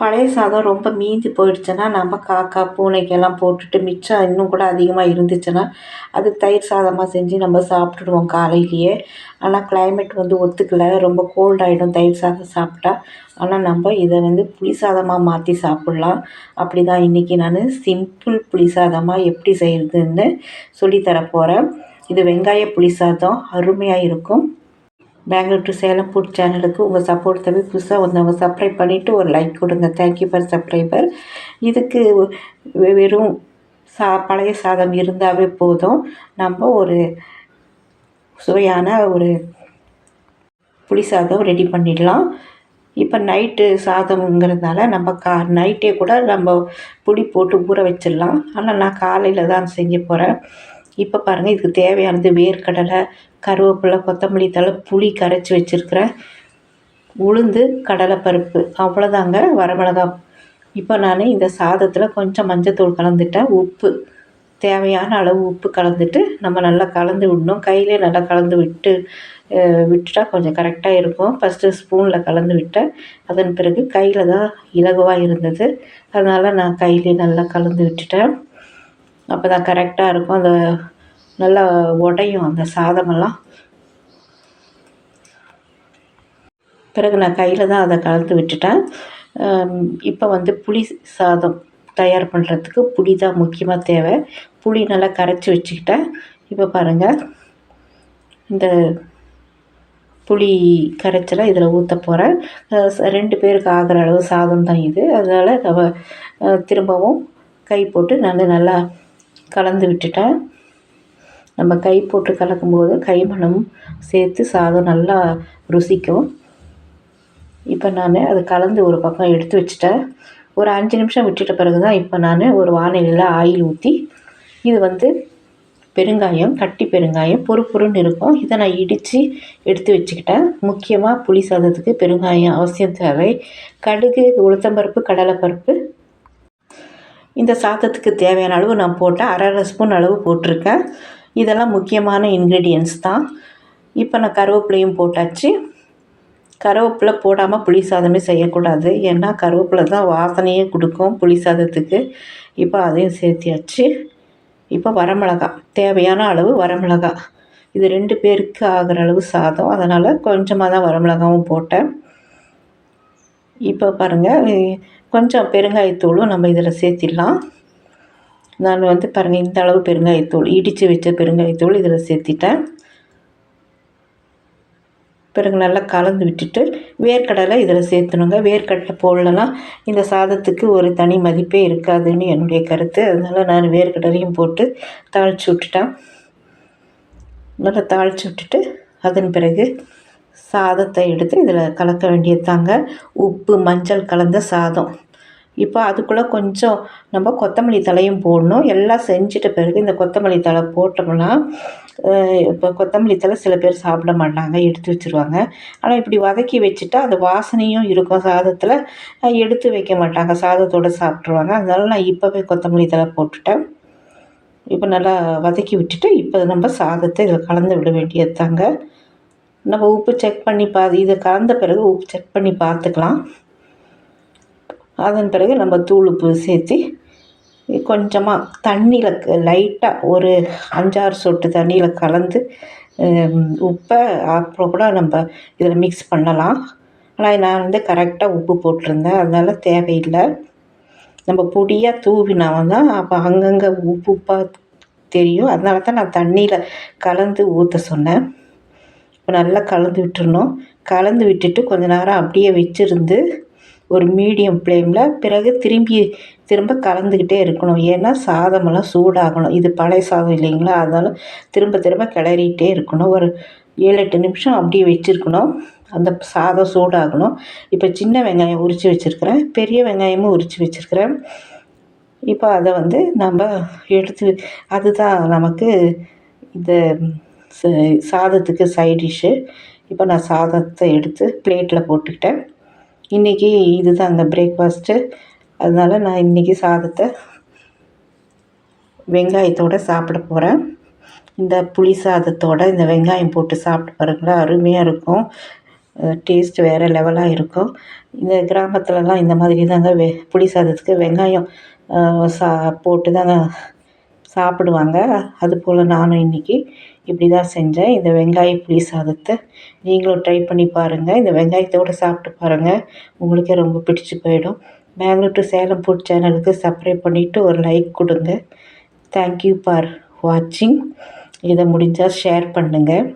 பழைய சாதம் ரொம்ப மீந்து போயிடுச்சுன்னா நம்ம காக்கா பூனைக்கெல்லாம் போட்டுட்டு மிச்சம் இன்னும் கூட அதிகமாக இருந்துச்சுன்னா அது தயிர் சாதமாக செஞ்சு நம்ம சாப்பிட்டுடுவோம் காலையிலேயே. ஆனால் கிளைமேட் வந்து ஒத்துக்கல. ரொம்ப கோல்டாகிடும் தயிர் சாதம் சாப்பிட்டா. ஆனால் நம்ம இதை வந்து புளி சாதமாக மாற்றி சாப்பிட்லாம். அப்படி தான் இன்றைக்கி நான் சிம்பிள் புளி சாதமாக எப்படி செய்கிறதுன்னு சொல்லித்தர போகிறேன் இது வெங்காய புளி சாதம். அருமையாக இருக்கும். பெங்களூர் டு சேலம் ஃபுட் சேனலுக்கு உங்கள் சப்போர்ட் தேவை புதுசாக வந்தவங்க சப்ஸ்கிரைப் பண்ணிவிட்டு ஒரு லைக் கொடுங்க. தேங்க்யூ ஃபார் சப்ஸ்கிரைபர் இதுக்கு வெ- வெறும் சா பழைய சாதம் இருந்தாவே போதும். நம்ம ஒரு சுவையான ஒரு புளி சாதம் ரெடி பண்ணிடலாம். இப்போ நைட்டு சாதம்ங்கிறதுனால நம்ம கா நைட்டே கூட நம்ம புளி போட்டு ஊற வச்சிடலாம். ஆனால் நான் காலையில் தான் செஞ்சு போகிறேன் இப்போ பாருங்கள் இதுக்கு தேவையானது வேர்க்கடலை கருவேப்பிலை கொத்தமல்லி தழை புளி கரைச்சி வச்சுருக்கிறேன் உளுந்து கடலைப்பருப்பு. அவ்வளோதாங்க வரமிளகா இப்போ நான் இந்த சாதத்தில் கொஞ்சம் மஞ்சத்தூள் கலந்துட்டேன். உப்பு. தேவையான அளவு உப்பு கலந்துட்டு நம்ம நல்லா கலந்து விடணும். கையிலே நல்லா கலந்து விட்டு விட்டுட்டா கொஞ்சம் கரெக்டாக இருக்கும். ஃபஸ்ட்டு ஸ்பூனில் கலந்து விட்டேன். அதன் பிறகு கையில் தான் இலகுவாக இருந்தது. அதனால் நான் கையிலே நல்லா கலந்து விட்டுட்டேன். அப்போ தான் கரெக்டாக இருக்கும். அந்த நல்லா உடையும் அந்த சாதமெல்லாம். பிறகு நான் கையில் தான் அதை கலந்து விட்டுட்டேன். இப்போ வந்து புளி சாதம் தயார் பண்ணுறதுக்கு புளி தான் முக்கியமாக தேவை. புளி நல்லா கரைச்சி வச்சுக்கிட்டேன். இப்போ பாருங்கள் இந்த புளி கரைச்சலை இதில் ஊற்ற போகிறேன் ரெண்டு பேருக்கு ஆகிற அளவு சாதம் தான் இது. அதனால் நம்ம திரும்பவும் கை போட்டு நான் நல்லா கலந்து விட்டுட்டேன். நம்ம கை போட்டு கலக்கும்போது கைமணம் சேர்த்து சாதம் நல்லா ருசிக்கும். இப்போ நான் அது கலந்து ஒரு பக்கம் எடுத்து வச்சுட்டேன். ஒரு அஞ்சு நிமிஷம் விட்டுட்ட பிறகு தான் இப்போ நான் ஒரு வானிலையில் ஆயில் ஊற்றி இது வந்து பெருங்காயம் கட்டி பெருங்காயம் பொறு பொறுன்னு இருக்கும். இதை நான் இடித்து எடுத்து வச்சுக்கிட்டேன். முக்கியமாக புளி சாதத்துக்கு பெருங்காயம் அவசியம் தேவை. கடுகு உளுத்தம்பருப்பு கடலைப்பருப்பு. இந்த சாதத்துக்கு தேவையான அளவு நான் போட்டேன் அரை அரை ஸ்பூன் அளவு போட்டிருக்கேன். இதெல்லாம் முக்கியமான இன்க்ரீடியன்ஸ் தான். இப்போ நான் கருவேப்பிலையும் போட்டாச்சு. கருவேப்பிலை போடாமல் புளி சாதமே செய்யக்கூடாது. ஏன்னா கருவேப்பிலை தான் வாசனையே கொடுக்கும் புளி சாதத்துக்கு. இப்போ அதையும் சேர்த்தியாச்சு. இப்போ வரமிளகா. தேவையான அளவு வரமிளகா. இது ரெண்டு பேருக்கு ஆகிற அளவு சாதம். அதனால் கொஞ்சமாக தான் வரமிளகாவும் போட்டேன். இப்போ பாருங்கள் கொஞ்சம் பெருங்காயத்தூளும் நம்ம இதில் சேர்த்திடலாம். நான் வந்து பாருங்கள் இந்த அளவு பெருங்காயத்தூள் இடித்து வச்ச பெருங்காயத்தூள் இதில் சேர்த்திட்டேன். பிறகு நல்லா கலந்து விட்டுட்டு வேர்க்கடலை இதில் சேர்த்துணுங்க. வேர்க்கடலை போடலாம் இந்த சாதத்துக்கு ஒரு தனி மதிப்பே இருக்காதுன்னு என்னுடைய கருத்து. அதனால் நான் வேர்க்கடலையும் போட்டு தாளித்து விட்டுட்டேன். நல்லா தாளித்து விட்டுட்டு அதன் பிறகு சாதத்தை எடுத்து இதில் கலக்க வேண்டியது தாங்க உப்பு மஞ்சள் கலந்த சாதம். இப்போ அதுக்குள்ளே கொஞ்சம் நம்ம கொத்தமல்லி தலையும் போடணும். எல்லாம் செஞ்சுட்ட பிறகு இந்த கொத்தமல்லி தழை போட்டோம்னா இப்போ கொத்தமல்லி தழை சில பேர் சாப்பிட மாட்டாங்க எடுத்து வச்சுருவாங்க. ஆனால் இப்படி வதக்கி வச்சுட்டா அந்த வாசனையும் இருக்கும். சாதத்தில் எடுத்து வைக்க மாட்டாங்க. சாதத்தோடு சாப்பிட்ருவாங்க அதனால நான் இப்போவே கொத்தமல்லி தழை போட்டுட்டேன். இப்போ நல்லா வதக்கி விட்டுட்டு இப்போ நம்ம சாதத்தை இதில் கலந்து விட வேண்டியது தாங்க நம்ம உப்பு செக் பண்ணி பா இதை கலந்த பிறகு உப்பு செக் பண்ணி பார்த்துக்கலாம். அதன் பிறகு நம்ம தூள் உப்பு சேர்த்து கொஞ்சமாக தண்ணியில் லைட்டாக ஒரு அஞ்சாறு சொட்டு தண்ணியில் கலந்து உப்பை அப்புறம் கூட நம்ம இதில் மிக்ஸ் பண்ணலாம். ஆனால் நான் வந்து கரெக்டாக உப்பு போட்டிருந்தேன். அதனால் தேவையில்லை. நம்ம பொடியாக தூவினா தான் அப்போ அங்கங்கே உப்பு உப்பாக தெரியும். அதனால தான் நான் தண்ணியில் கலந்து ஊற்ற சொன்னேன். இப்போ நல்லா கலந்து விட்டுருணும் கலந்து விட்டுட்டு கொஞ்ச நேரம் அப்படியே வச்சுருந்து ஒரு மீடியம் ஃப்ளேமில் பிறகு திரும்பி திரும்ப கலந்துக்கிட்டே இருக்கணும். ஏன்னா சாதமெல்லாம் சூடாகணும். இது பழைய சாதம் இல்லைங்களா? அதனால் திரும்ப திரும்ப கிளறிட்டே இருக்கணும். ஒரு ஏழு எட்டு நிமிஷம் அப்படியே வச்சுருக்கணும். அந்த சாதம் சூடாகணும். இப்போ சின்ன வெங்காயம் உரித்து வச்சுருக்கிறேன். பெரிய வெங்காயமும் உரித்து வச்சுருக்கிறேன். இப்போ அதை வந்து நம்ம எடுத்து அதுதான் நமக்கு இந்த ச- சாதத்துக்கு சைட் டிஷ்ஷு இப்போ நான் சாதத்தை எடுத்து பிளேட்டில் போட்டுக்கிட்டேன். இன்றைக்கி இதுதாங்க பிரேக்ஃபாஸ்ட்டு அதனால் நான் இன்றைக்கி சாதத்தை வெங்காயத்தோடு சாப்பிட போகிறேன் இந்த புளி சாதத்தோட இந்த வெங்காயம் போட்டு சாப்பிட்டு பாருங்களா அருமையாக இருக்கும். டேஸ்ட் வேறு லெவலாக இருக்கும். இந்த கிராமத்துலலாம் இந்த மாதிரி தாங்க வெ புளி சாதத்துக்கு வெங்காயம் சா போட்டு தாங்க சாப்பிடுவாங்க. அதுபோல் நானும் இன்றைக்கி இப்படி தான் செஞ்சேன். இந்த வெங்காய புளி சாதத்தை நீங்களும் ட்ரை பண்ணி பாருங்கள் இந்த வெங்காயத்தோடு சாப்பிட்டு பாருங்கள் உங்களுக்கே ரொம்ப பிடிச்சி போயிடும். பெங்களூர் டு சேலம் ஃபுட் சேனலுக்கு சப்ஸ்கிரைப் பண்ணிவிட்டு ஒரு லைக் கொடுங்க. தேங்க்யூ ஃபார் வாட்சிங் இதை முடிஞ்சால் ஷேர் பண்ணுங்கள்